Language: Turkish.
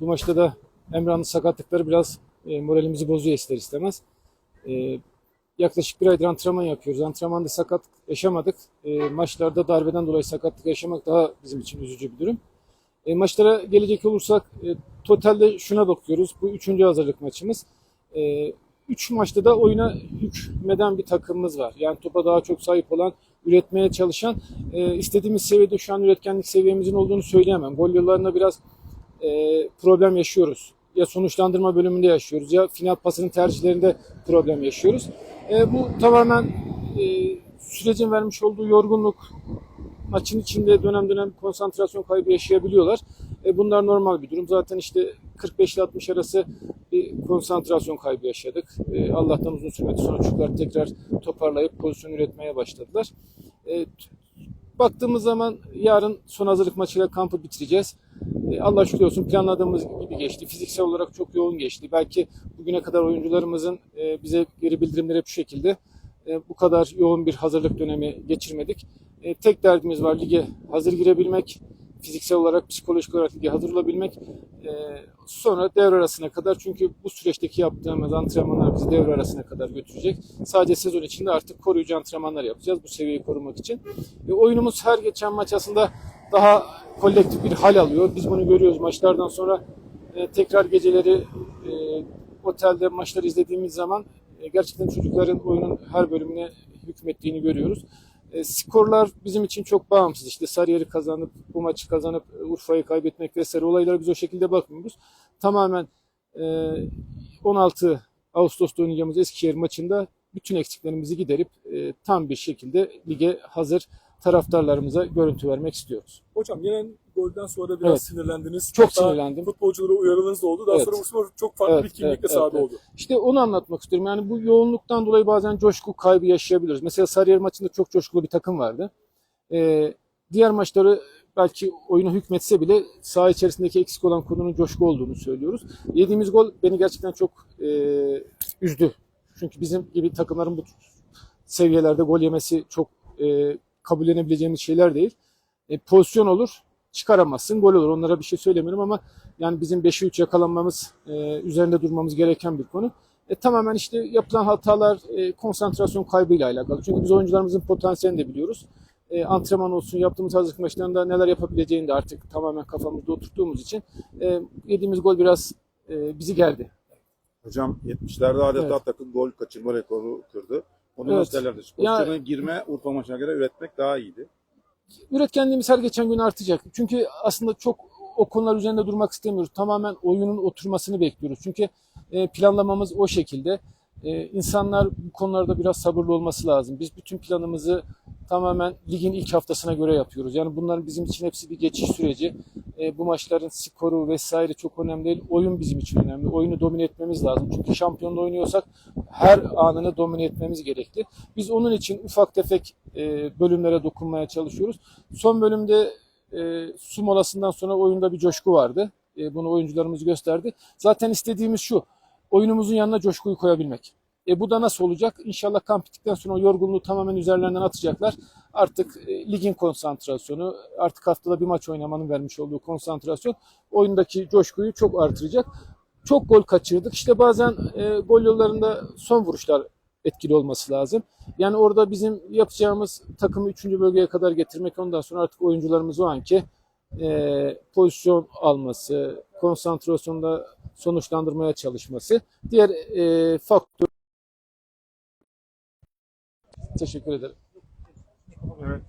Bu maçta da Emrah'ın sakatlıkları biraz e, moralimizi bozuyor ister istemez. E, yaklaşık bir aydır antrenman yapıyoruz. Antrenmanda sakat yaşamadık. E, maçlarda darbeden dolayı sakatlık yaşamak daha bizim için üzücü bir durum. E, maçlara gelecek olursak e, totalde şuna bakıyoruz. Bu üçüncü hazırlık maçımız. E, üç maçta da oyuna hükmeden bir takımımız var. Yani topa daha çok sahip olan, üretmeye çalışan, e, istediğimiz seviyede şu an üretkenlik seviyemizin olduğunu söyleyemem. Gol yollarında biraz e, problem yaşıyoruz. Ya sonuçlandırma bölümünde yaşıyoruz ya final pasının tercihlerinde problem yaşıyoruz. E, bu tamamen e, sürecin vermiş olduğu yorgunluk, maçın içinde dönem dönem konsantrasyon kaybı yaşayabiliyorlar. E, bunlar normal bir durum. Zaten işte 45 ile 60 arası bir konsantrasyon kaybı yaşadık. E, Allah'tan uzun sürmedi. Sonra çocuklar tekrar toparlayıp pozisyon üretmeye başladılar. E, baktığımız zaman yarın son hazırlık maçıyla kampı bitireceğiz. E, Allah şükür olsun planladığımız gibi geçti. Fiziksel olarak çok yoğun geçti. Belki bugüne kadar oyuncularımızın e, bize geri bildirimleri şu şekilde. E, bu kadar yoğun bir hazırlık dönemi geçirmedik. E, tek derdimiz var lige hazır girebilmek, fiziksel olarak, psikolojik olarak lige hazır olabilmek. Sonra devre arasına kadar çünkü bu süreçteki yaptığımız antrenmanlar bizi devre arasına kadar götürecek. Sadece sezon içinde artık koruyucu antrenmanlar yapacağız bu seviyeyi korumak için. Oyunumuz her geçen maç aslında daha kolektif bir hal alıyor. Biz bunu görüyoruz maçlardan sonra e, tekrar geceleri e, otelde maçları izlediğimiz zaman e, gerçekten çocukların oyunun her bölümüne hükmettiğini görüyoruz. E, skorlar bizim için çok bağımsız. İşte Sarıyer'i kazanıp, bu maçı kazanıp e, Urfa'yı kaybetmek vesaire olaylara biz o şekilde bakmıyoruz. Tamamen e, 16 Ağustos'ta oynayacağımız Eskişehir maçında bütün eksiklerimizi giderip e, tam bir şekilde lige hazır taraftarlarımıza görüntü vermek istiyoruz. Hocam yenen golden sonra biraz Evet. sinirlendiniz. Çok Hatta sinirlendim. Futbolculara uyarınız da oldu. Daha Evet. sonra Bursaspor çok farklı Evet, bir kimlikle evet, sahada evet, oldu. İşte onu anlatmak istiyorum. Yani bu yoğunluktan dolayı bazen coşku kaybı yaşayabiliriz. Mesela Sarıyer maçında çok coşkulu bir takım vardı. Ee, diğer maçları belki oyuna hükmetse bile saha içerisindeki eksik olan konunun coşku olduğunu söylüyoruz. Yediğimiz gol beni gerçekten çok e, üzdü. Çünkü bizim gibi takımların bu seviyelerde gol yemesi çok e, kabullenebileceğimiz şeyler değil. E, pozisyon olur, çıkaramazsın, gol olur. Onlara bir şey söylemiyorum ama yani bizim 5'e 3 yakalanmamız, e, üzerinde durmamız gereken bir konu. E, tamamen işte yapılan hatalar e, konsantrasyon kaybıyla alakalı. Çünkü biz oyuncularımızın potansiyelini de biliyoruz. E, antrenman olsun, yaptığımız hazırlık maçlarında neler yapabileceğini de artık tamamen kafamızda oturttuğumuz için e, yediğimiz gol biraz e, bizi gerdi. Hocam 70'lerde adeta Evet. takım gol kaçırma rekoru kırdı. Onu Evet. Ya- Pozisyona girme Urfa maçına göre üretmek daha iyiydi. üretkenliğimiz her geçen gün artacak. Çünkü aslında çok o konular üzerinde durmak istemiyoruz. Tamamen oyunun oturmasını bekliyoruz. Çünkü e, planlamamız o şekilde. E, insanlar bu konularda biraz sabırlı olması lazım. Biz bütün planımızı tamamen ligin ilk haftasına göre yapıyoruz. Yani bunların bizim için hepsi bir geçiş süreci. E, bu maçların skoru vesaire çok önemli değil. Oyun bizim için önemli. Oyunu domine etmemiz lazım. Çünkü şampiyonda oynuyorsak her anını domine etmemiz gerekli. Biz onun için ufak tefek e, bölümlere dokunmaya çalışıyoruz. Son bölümde e, su molasından sonra oyunda bir coşku vardı. E, bunu oyuncularımız gösterdi. Zaten istediğimiz şu. Oyunumuzun yanına coşkuyu koyabilmek. E, bu da nasıl olacak? İnşallah kamp bittikten sonra o yorgunluğu tamamen üzerlerinden atacaklar. Artık e, ligin konsantrasyonu, artık haftada bir maç oynamanın vermiş olduğu konsantrasyon oyundaki coşkuyu çok artıracak. Çok gol kaçırdık. İşte bazen e, gol yollarında son vuruşlar etkili olması lazım. Yani orada bizim yapacağımız takımı 3. bölgeye kadar getirmek ondan sonra artık oyuncularımız o anki e, pozisyon alması, konsantrasyonda sonuçlandırmaya çalışması. Diğer e, faktör Teşekkür ederim. Evet.